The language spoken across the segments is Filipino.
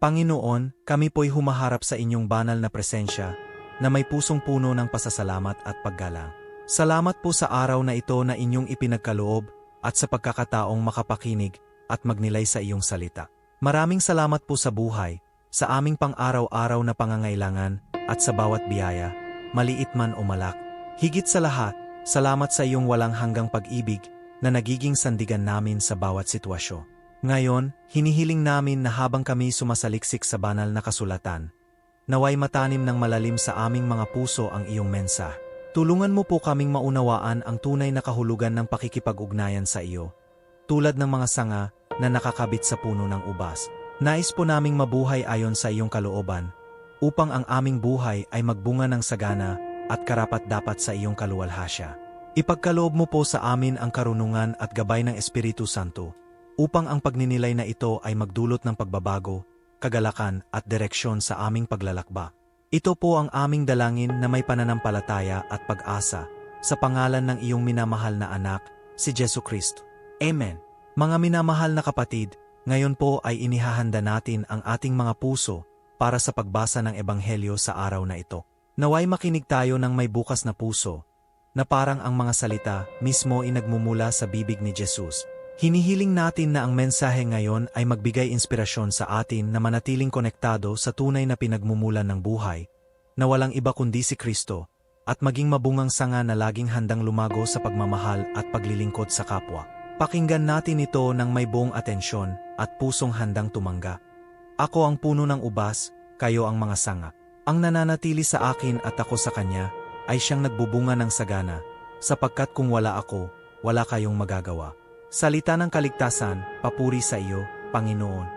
Panginoon, kami po'y humaharap sa inyong banal na presensya na may pusong puno ng pasasalamat at paggalang. Salamat po sa araw na ito na inyong ipinagkaloob at sa pagkakataong makapakinig at magnilay sa iyong salita. Maraming salamat po sa buhay, sa aming pang-araw-araw na pangangailangan at sa bawat biyaya, maliit man o malak. Higit sa lahat, salamat sa iyong walang hanggang pag-ibig na nagiging sandigan namin sa bawat sitwasyon. Ngayon, hinihiling namin na habang kami sumasaliksik sa banal na kasulatan, naway matanim ng malalim sa aming mga puso ang iyong mensa. Tulungan mo po kaming maunawaan ang tunay na kahulugan ng pakikipag-ugnayan sa iyo, tulad ng mga sanga na nakakabit sa puno ng ubas. Nais po naming mabuhay ayon sa iyong kalooban, upang ang aming buhay ay magbunga ng sagana at karapat-dapat sa iyong kaluwalhasya. Ipagkaloob mo po sa amin ang karunungan at gabay ng Espiritu Santo, upang ang pagninilay na ito ay magdulot ng pagbabago, kagalakan at direksyon sa aming paglalakba. Ito po ang aming dalangin na may pananampalataya at pag-asa, sa pangalan ng iyong minamahal na anak, si Jesu Kristo. Amen. Mga minamahal na kapatid, ngayon po ay inihahanda natin ang ating mga puso para sa pagbasa ng Ebanghelyo sa araw na ito. Naway makinig tayo ng may bukas na puso, na parang ang mga salita mismo ay nagmumula sa bibig ni Jesus. Hinihiling natin na ang mensahe ngayon ay magbigay inspirasyon sa atin na manatiling konektado sa tunay na pinagmumulan ng buhay, na walang iba kundi si Kristo, at maging mabungang sanga na laging handang lumago sa pagmamahal at paglilingkod sa kapwa. Pakinggan natin ito ng may buong atensyon at pusong handang tumangga. Ako ang puno ng ubas, kayo ang mga sanga. Ang nananatili sa akin at ako sa kanya, ay siyang nagbubunga ng sagana, sapagkat kung wala ako, wala kayong magagawa. Salita ng kaligtasan, papuri sa iyo, Panginoon.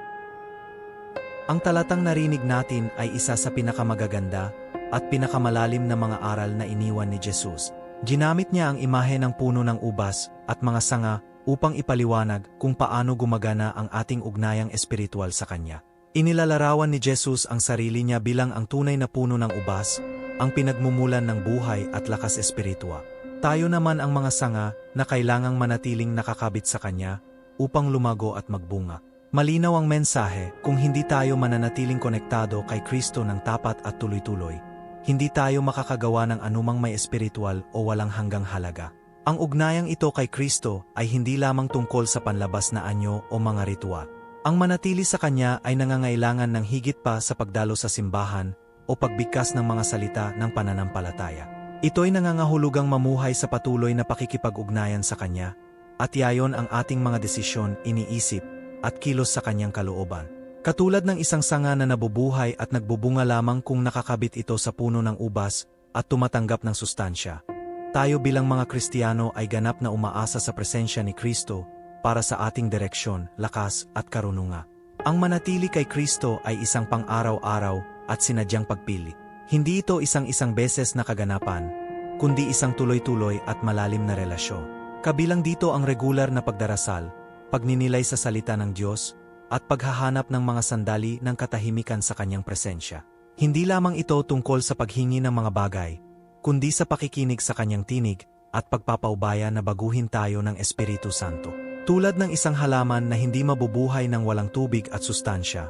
Ang talatang narinig natin ay isa sa pinakamagaganda at pinakamalalim na mga aral na iniwan ni Jesus. Ginamit niya ang imahe ng puno ng ubas at mga sanga upang ipaliwanag kung paano gumagana ang ating ugnayang espiritual sa Kanya. Inilalarawan ni Jesus ang sarili niya bilang ang tunay na puno ng ubas, ang pinagmumulan ng buhay at lakas espiritua. Tayo naman ang mga sanga na kailangang manatiling nakakabit sa Kanya upang lumago at magbunga. Malinaw ang mensahe kung hindi tayo mananatiling konektado kay Kristo ng tapat at tuloy-tuloy. Hindi tayo makakagawa ng anumang may espiritual o walang hanggang halaga. Ang ugnayang ito kay Kristo ay hindi lamang tungkol sa panlabas na anyo o mga ritual. Ang manatili sa Kanya ay nangangailangan ng higit pa sa pagdalo sa simbahan o pagbigkas ng mga salita ng pananampalataya. Ito'y nangangahulugang mamuhay sa patuloy na pakikipag-ugnayan sa Kanya, at yayon ang ating mga desisyon, iniisip, at kilos sa Kanyang kalooban. Katulad ng isang sanga na nabubuhay at nagbubunga lamang kung nakakabit ito sa puno ng ubas at tumatanggap ng sustansya. Tayo bilang mga Kristiyano ay ganap na umaasa sa presensya ni Kristo para sa ating direksyon, lakas at karununga. Ang manatili kay Kristo ay isang pang-araw-araw at sinadyang pagpili. Hindi ito isang-isang beses na kaganapan, kundi isang tuloy-tuloy at malalim na relasyon. Kabilang dito ang regular na pagdarasal, pagninilay sa salita ng Diyos, at paghahanap ng mga sandali ng katahimikan sa kanyang presensya. Hindi lamang ito tungkol sa paghingi ng mga bagay, kundi sa pakikinig sa kanyang tinig at pagpapaubaya na baguhin tayo ng Espiritu Santo. Tulad ng isang halaman na hindi mabubuhay ng walang tubig at sustansya,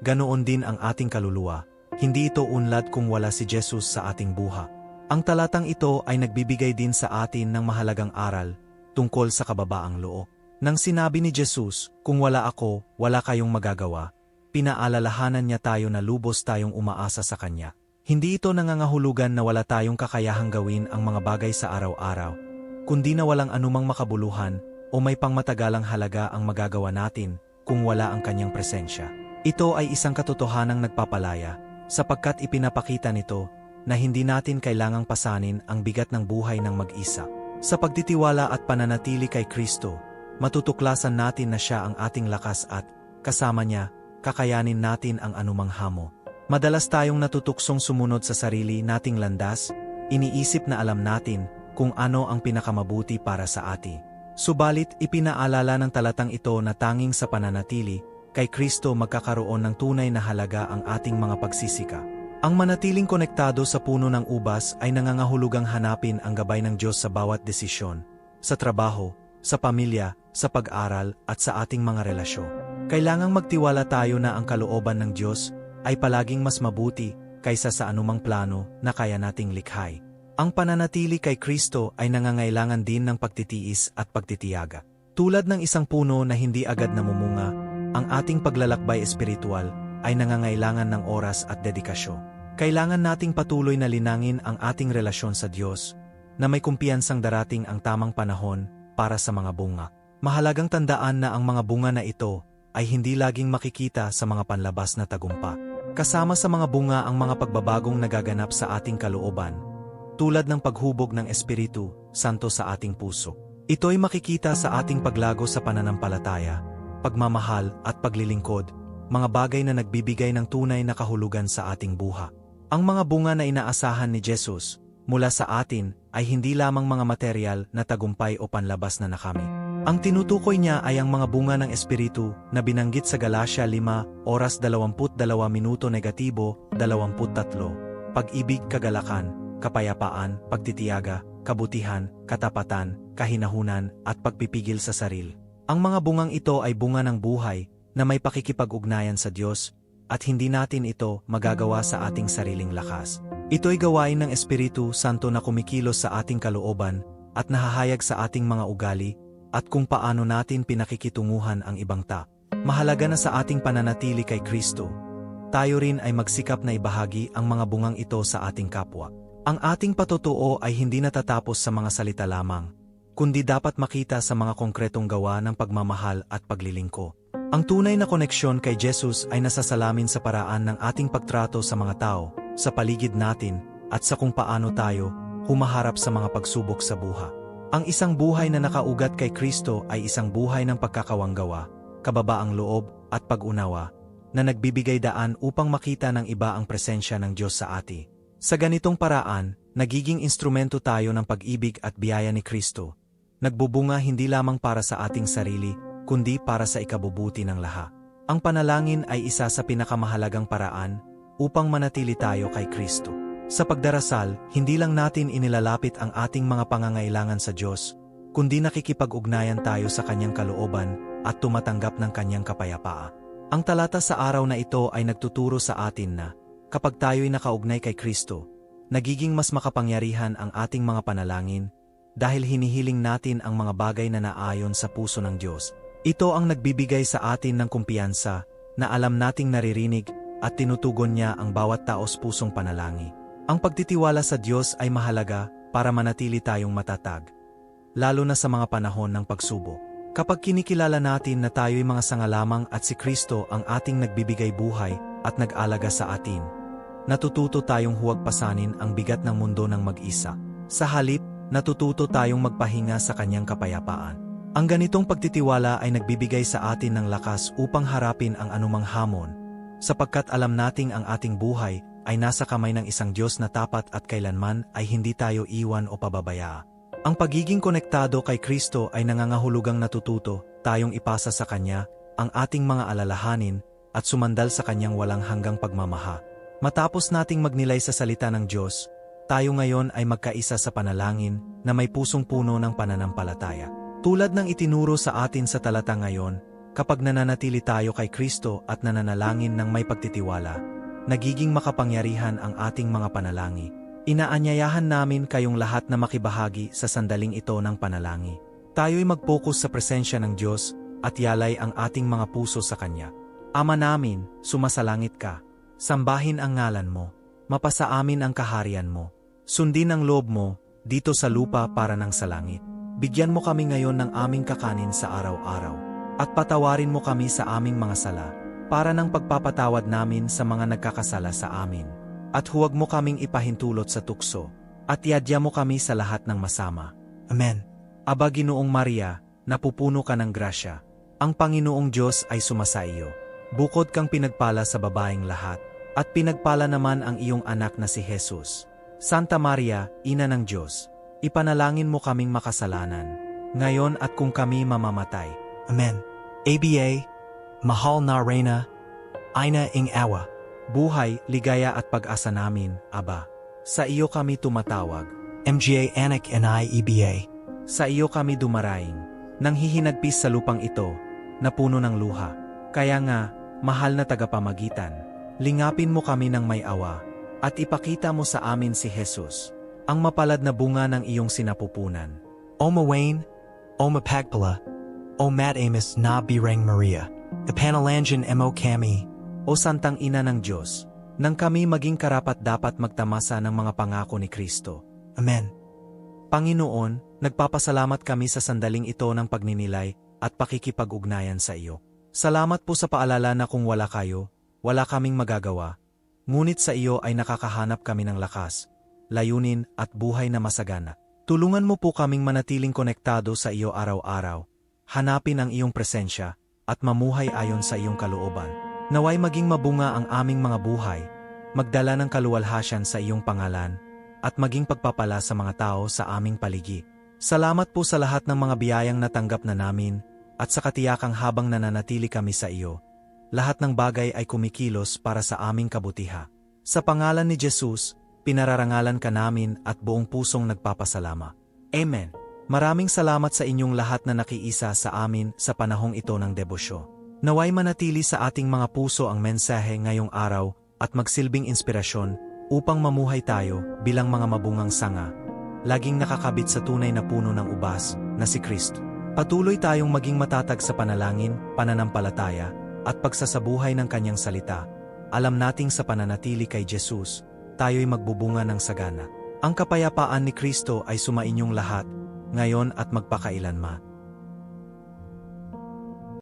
ganoon din ang ating kaluluwa, hindi ito unlad kung wala si Jesus sa ating buha. Ang talatang ito ay nagbibigay din sa atin ng mahalagang aral tungkol sa kababaang loob. Nang sinabi ni Jesus, kung wala ako, wala kayong magagawa, pinaalalahanan niya tayo na lubos tayong umaasa sa Kanya. Hindi ito nangangahulugan na wala tayong kakayahang gawin ang mga bagay sa araw-araw, kundi na walang anumang makabuluhan o may pangmatagalang halaga ang magagawa natin kung wala ang Kanyang presensya. Ito ay isang katotohanang nagpapalaya sapagkat ipinapakita nito na hindi natin kailangang pasanin ang bigat ng buhay ng mag-isa. Sa pagtitiwala at pananatili kay Kristo, matutuklasan natin na siya ang ating lakas at, kasama niya, kakayanin natin ang anumang hamo. Madalas tayong natutuksong sumunod sa sarili nating landas, iniisip na alam natin kung ano ang pinakamabuti para sa atin. Subalit ipinaalala ng talatang ito na tanging sa pananatili kay Kristo magkakaroon ng tunay na halaga ang ating mga pagsisika. Ang manatiling konektado sa puno ng ubas ay nangangahulugang hanapin ang gabay ng Diyos sa bawat desisyon, sa trabaho, sa pamilya, sa pag-aral at sa ating mga relasyon. Kailangang magtiwala tayo na ang kalooban ng Diyos ay palaging mas mabuti kaysa sa anumang plano na kaya nating likhay. Ang pananatili kay Kristo ay nangangailangan din ng pagtitiis at pagtitiyaga. Tulad ng isang puno na hindi agad namumunga, ang ating paglalakbay espiritual ay nangangailangan ng oras at dedikasyon. Kailangan nating patuloy na linangin ang ating relasyon sa Diyos, na may kumpiyansang darating ang tamang panahon para sa mga bunga. Mahalagang tandaan na ang mga bunga na ito ay hindi laging makikita sa mga panlabas na tagumpa. Kasama sa mga bunga ang mga pagbabagong nagaganap sa ating kalooban, tulad ng paghubog ng Espiritu Santo sa ating puso. Ito'y makikita sa ating paglago sa pananampalataya, pagmamahal at paglilingkod, mga bagay na nagbibigay ng tunay na kahulugan sa ating buha. Ang mga bunga na inaasahan ni Jesus mula sa atin ay hindi lamang mga material na tagumpay o panlabas na nakami. Ang tinutukoy niya ay ang mga bunga ng Espiritu na binanggit sa Galatia 5, oras 22 minuto negatibo, 23, pag-ibig kagalakan, kapayapaan, pagtitiyaga, kabutihan, katapatan, kahinahunan, at pagpipigil sa saril. Ang mga bungang ito ay bunga ng buhay na may pakikipag-ugnayan sa Diyos at hindi natin ito magagawa sa ating sariling lakas. Ito'y gawain ng Espiritu Santo na kumikilos sa ating kalooban at nahahayag sa ating mga ugali at kung paano natin pinakikitunguhan ang ibang ta. Mahalaga na sa ating pananatili kay Kristo, tayo rin ay magsikap na ibahagi ang mga bungang ito sa ating kapwa. Ang ating patutuo ay hindi natatapos sa mga salita lamang, kundi dapat makita sa mga konkretong gawa ng pagmamahal at paglilingko. Ang tunay na koneksyon kay Jesus ay nasasalamin sa paraan ng ating pagtrato sa mga tao, sa paligid natin, at sa kung paano tayo humaharap sa mga pagsubok sa buha. Ang isang buhay na nakaugat kay Kristo ay isang buhay ng pagkakawanggawa, kababaang loob, at pag-unawa, na nagbibigay daan upang makita ng iba ang presensya ng Diyos sa ati. Sa ganitong paraan, nagiging instrumento tayo ng pag-ibig at biyaya ni Kristo. Nagbubunga hindi lamang para sa ating sarili, kundi para sa ikabubuti ng laha. Ang panalangin ay isa sa pinakamahalagang paraan upang manatili tayo kay Kristo. Sa pagdarasal, hindi lang natin inilalapit ang ating mga pangangailangan sa Diyos, kundi nakikipag-ugnayan tayo sa Kanyang kalooban at tumatanggap ng Kanyang kapayapaa. Ang talata sa araw na ito ay nagtuturo sa atin na, kapag tayo'y nakaugnay kay Kristo, nagiging mas makapangyarihan ang ating mga panalangin dahil hinihiling natin ang mga bagay na naayon sa puso ng Diyos. Ito ang nagbibigay sa atin ng kumpiyansa na alam nating naririnig at tinutugon niya ang bawat taos pusong panalangin. Ang pagtitiwala sa Diyos ay mahalaga para manatili tayong matatag, lalo na sa mga panahon ng pagsubok. Kapag kinikilala natin na tayo'y mga sanga lamang at si Kristo ang ating nagbibigay buhay at nag-alaga sa atin, natututo tayong huwag pasanin ang bigat ng mundo ng mag-isa. Sa halip, natututo tayong magpahinga sa kanyang kapayapaan. Ang ganitong pagtitiwala ay nagbibigay sa atin ng lakas upang harapin ang anumang hamon, sapagkat alam nating ang ating buhay ay nasa kamay ng isang Diyos na tapat at kailanman ay hindi tayo iwan o pababaya. Ang pagiging konektado kay Kristo ay nangangahulugang natututo, tayong ipasa sa Kanya, ang ating mga alalahanin, at sumandal sa Kanyang walang hanggang pagmamaha. Matapos nating magnilay sa salita ng Diyos, tayo ngayon ay magkaisa sa panalangin na may pusong puno ng pananampalataya. Tulad ng itinuro sa atin sa talata ngayon, kapag nananatili tayo kay Kristo at nananalangin ng may pagtitiwala, nagiging makapangyarihan ang ating mga panalangin. Inaanyayahan namin kayong lahat na makibahagi sa sandaling ito ng panalangin. Tayo'y mag-focus sa presensya ng Diyos at yalay ang ating mga puso sa Kanya. Ama namin, sumasalangit ka. Sambahin ang ngalan mo. Mapasa amin ang kaharian mo. Sundin ang loob mo dito sa lupa para ng sa langit. Bigyan mo kami ngayon ng aming kakanin sa araw-araw. At patawarin mo kami sa aming mga sala para ng pagpapatawad namin sa mga nagkakasala sa amin at huwag mo kaming ipahintulot sa tukso, at yadya mo kami sa lahat ng masama. Amen. Aba Ginoong Maria, napupuno ka ng grasya. Ang Panginoong Diyos ay sumasa iyo. Bukod kang pinagpala sa babaeng lahat, at pinagpala naman ang iyong anak na si Jesus. Santa Maria, Ina ng Diyos, ipanalangin mo kaming makasalanan, ngayon at kung kami mamamatay. Amen. ABA, Mahal na Reyna, Aina ing Awa buhay, ligaya at pag-asa namin, Aba. Sa iyo kami tumatawag. MGA Anak and I EBA. Sa iyo kami dumaraing. Nang hihinagpis sa lupang ito, na puno ng luha. Kaya nga, mahal na tagapamagitan, lingapin mo kami ng may awa, at ipakita mo sa amin si Jesus, ang mapalad na bunga ng iyong sinapupunan. O Mawain, O Mapagpala, O Mat Amos na Birang Maria, Kapanalangan Mo Kami, O Santang Ina ng Diyos, nang kami maging karapat dapat magtamasa ng mga pangako ni Kristo. Amen. Panginoon, nagpapasalamat kami sa sandaling ito ng pagninilay at pakikipag-ugnayan sa iyo. Salamat po sa paalala na kung wala kayo, wala kaming magagawa. Ngunit sa iyo ay nakakahanap kami ng lakas, layunin at buhay na masagana. Tulungan mo po kaming manatiling konektado sa iyo araw-araw, hanapin ang iyong presensya, at mamuhay ayon sa iyong kalooban. Naway maging mabunga ang aming mga buhay, magdala ng kaluwalhasyan sa iyong pangalan, at maging pagpapala sa mga tao sa aming paligi. Salamat po sa lahat ng mga biyayang natanggap na namin, at sa katiyakang habang nananatili kami sa iyo. Lahat ng bagay ay kumikilos para sa aming kabutiha. Sa pangalan ni Jesus, pinararangalan ka namin at buong pusong nagpapasalama. Amen. Maraming salamat sa inyong lahat na nakiisa sa amin sa panahong ito ng debosyo. Naway manatili sa ating mga puso ang mensahe ngayong araw at magsilbing inspirasyon upang mamuhay tayo bilang mga mabungang sanga. Laging nakakabit sa tunay na puno ng ubas na si Kristo. Patuloy tayong maging matatag sa panalangin, pananampalataya, at pagsasabuhay ng kanyang salita. Alam nating sa pananatili kay Jesus, tayo'y magbubunga ng sagana. Ang kapayapaan ni Kristo ay sumainyong lahat, ngayon at magpakailanman.